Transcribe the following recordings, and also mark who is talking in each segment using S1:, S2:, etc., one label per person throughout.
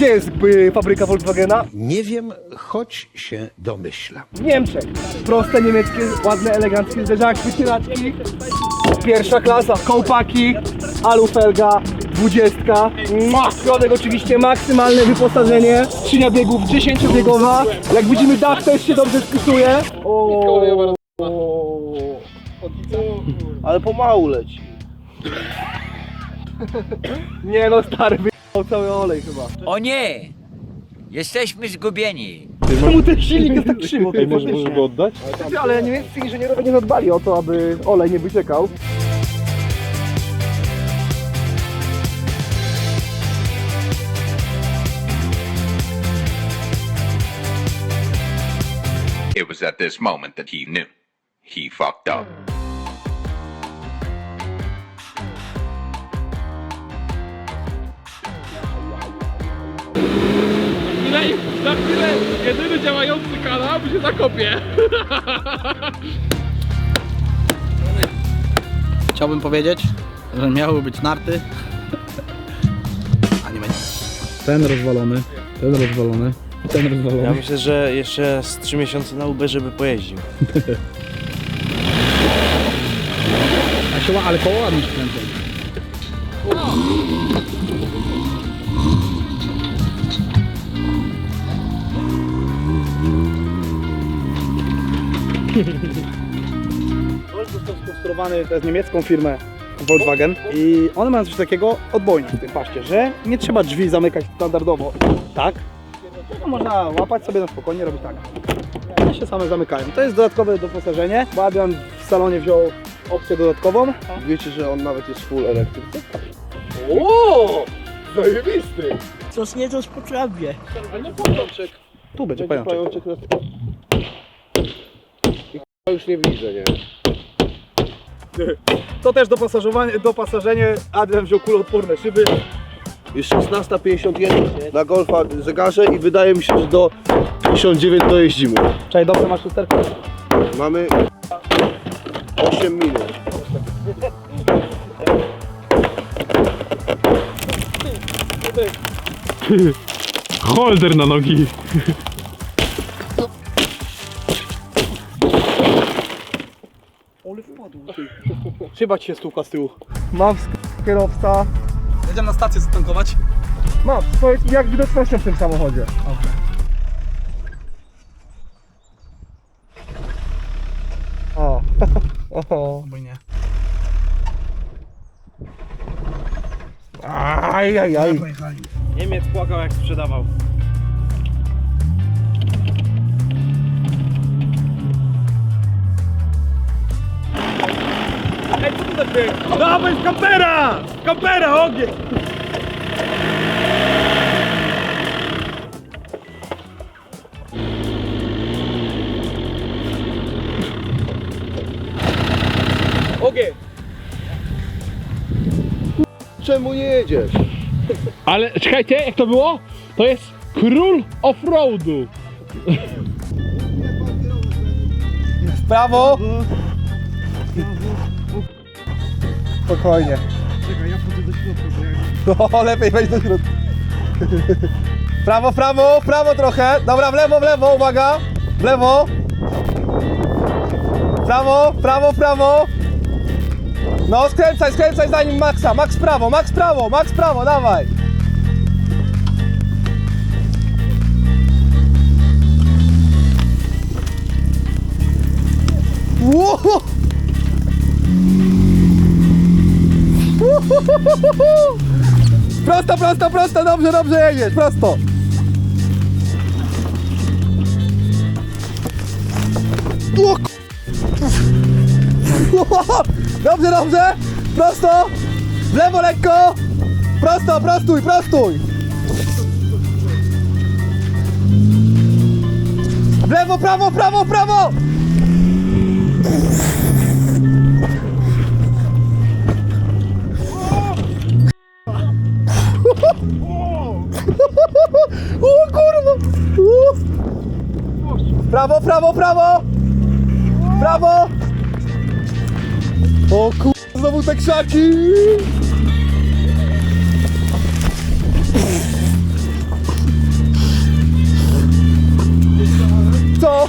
S1: Gdzie jest y, fabryka Volkswagena?
S2: Nie wiem, choć się domyślam.
S1: W Niemczech. Proste niemieckie, ładne, eleganckie zderzaki, wycieraczki. Pierwsza klasa, kołpaki, alufelga, dwudziestka. Mua! Środek oczywiście maksymalne wyposażenie. Skrzynia biegów 10-biegowa. Jak widzimy dach też się dobrze spisuje. O,
S3: Ale pomału leci.
S1: Nie no stary, wyjechał cały olej chyba.
S4: O nie! Jesteśmy zgubieni.
S1: Czemu ten silnik jest tak krzywo?
S3: Ej, może, może go oddać?
S1: Ale niemieccy inżynierowie nie zadbali o to, aby olej nie wyciekał.
S5: It was at this moment that he knew. He fucked up.
S6: Chwilę, za chwilę jedyny działający kanał się zakopie.
S7: Chciałbym powiedzieć, że miały być narty, a nie będzie. Ten rozwalony, ten rozwalony, ten
S3: Ja
S7: rozwalony.
S3: myślę, że jeszcze z 3 miesiące na Uberze by pojeździł.
S7: A się, ła- ale koło ładnie się kręcą. Golf został skonstruowany przez niemiecką firmę Volkswagen i one mają coś takiego odbojne w tym paście, że nie trzeba drzwi zamykać standardowo, tak? Tylko można łapać sobie na spokojnie, robić tak. One się same zamykają. To jest dodatkowe doposażenie, bo Adrian w salonie wziął opcję dodatkową.
S3: Wiecie, że on nawet jest full elektryk?
S1: O! Zajebisty!
S8: Coś nie coś potrafię.
S7: Tu będzie
S3: Będzie
S7: pajączek.
S3: pajączek na... K***a już nie widzę, nie?
S1: To też dopasażowanie, dopasażenie. Adrian wziął kuloodporne szyby.
S3: Jest 16.51 na Golfa zegarze i wydaje mi się, że do 59 dojeździmy.
S7: Czekaj, dobrze masz lusterkę?
S3: Mamy 8 minut.
S6: Holder na nogi.
S7: Szyba ci się stukła z tyłu.
S1: Mam sk- kierowca.
S7: Jedziemy na stację zatankować.
S1: Mam, powiedz mi jak widocznością w tym samochodzie. O. o.
S7: Bo nie.
S1: Aj, aj, aj.
S3: Niemiec płakał jak sprzedawał.
S1: Dawaj z kampera! Kampera, ogień! Ogień!
S3: Czemu nie jedziesz?
S6: Ale czekajcie, jak to było? To jest król offroadu.
S1: W prawo! Spokojnie. Czekaj, ja wchodzę do środka. No, lepiej wejść do środka. Prawo, prawo, prawo trochę. Dobra, w lewo, w lewo, uwaga. W lewo. Prawo, prawo, prawo. No, skręcaj, skręcaj za nim Maxa. Max prawo, Max prawo, Max prawo, dawaj. Wow! Prosto, prosto, prosto, dobrze, dobrze jedziesz, prosto. Dobrze, dobrze, prosto, w lewo lekko, prosto, prostuj, prostuj. W lewo, prawo, prawo, prawo. prawo, prawo! Prawo! O kur... Znowu te krzaki! Co?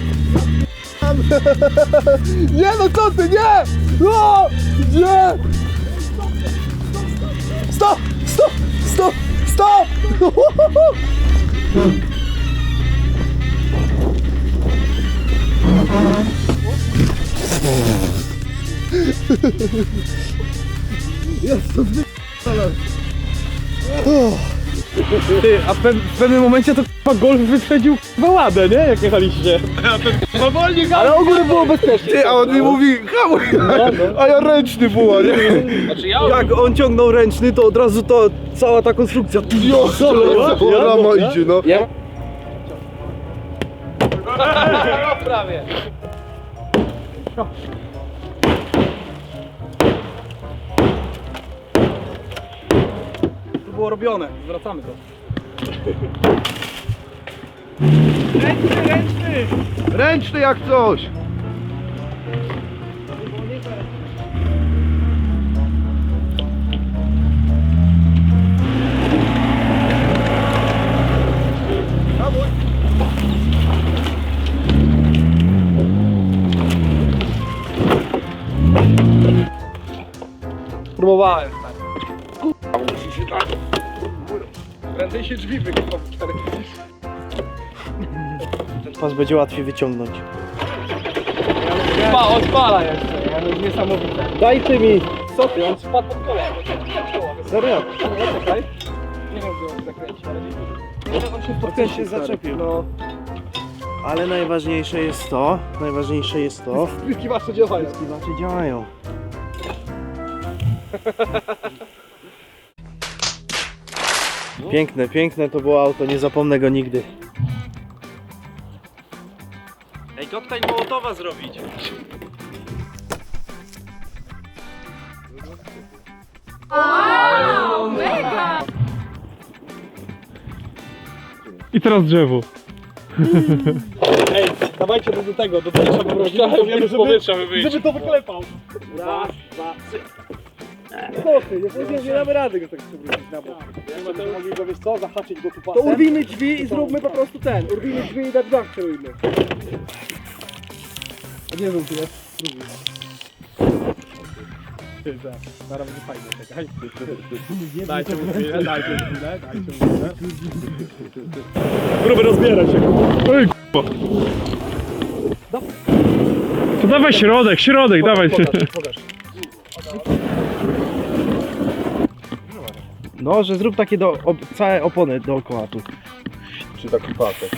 S3: Nie no, co ty, nie! O! Nie! Stop! Stop! Stop! Stop!
S6: Ty, a w, pew- w pewnym momencie to k***a golf wyprzedził k***a ładę, nie? Jak jechaliście. Powolnie
S7: Ale ogólnie było bezpiecznie.
S3: Ty, a on mi mówi, hamuj! A ja ręczny była, nie?
S7: Jak on ciągnął ręczny, to od razu to cała ta konstrukcja.
S3: Co? Rama idzie, no.
S9: To było robione, zwracamy to.
S3: Ręczny jak coś!
S7: Próbowałem.
S6: Prędzej się drzwi wykopał.
S9: Pas będzie łatwiej wyciągnąć.
S7: Pa, odpala jeszcze? To jest niesamowite.
S9: Dajcie mi!
S7: Co ty, on spadł pod koła.
S9: Serio?
S7: Nie, czekaj. Nie wiem, gdzie on zakręci, ale nie on się w
S9: Ten się zaczepił.
S7: No,
S9: Ale najważniejsze jest to, najważniejsze jest to,
S7: wykiwacze działają.
S9: Znaczy działają. Piękne, piękne to było auto, nie zapomnę go nigdy. Ej, koktajl Mołotowa zrobić.
S6: I teraz drzewo.
S9: Ej, dawajcie do, tego, do powietrza. Powiemy, żeby,
S6: powietrza by wyjść.
S9: żeby to wyklepał. Raz. Co ty, nie, nie, nie damy rady go tak przewrócić na bok. Możemy mogli go, wiesz co, zahaczyć go tu
S7: To
S9: pasem.
S7: urwijmy drzwi i zróbmy po prostu ten. Urwijmy drzwi i na drzwiach celujmy. Nie wiem, czy jest.
S6: Zaraz będzie fajnie, czekaj. Dajcie mu chwilę, dajcie mu chwilę, dajcie mu chwilę. Gruby rozbiera się. Oj, k***a. To dawaj środek, środek, dawaj.
S9: No, że zrób takie do, ob, całe opony dookoła tu.
S3: Czy taki pasek.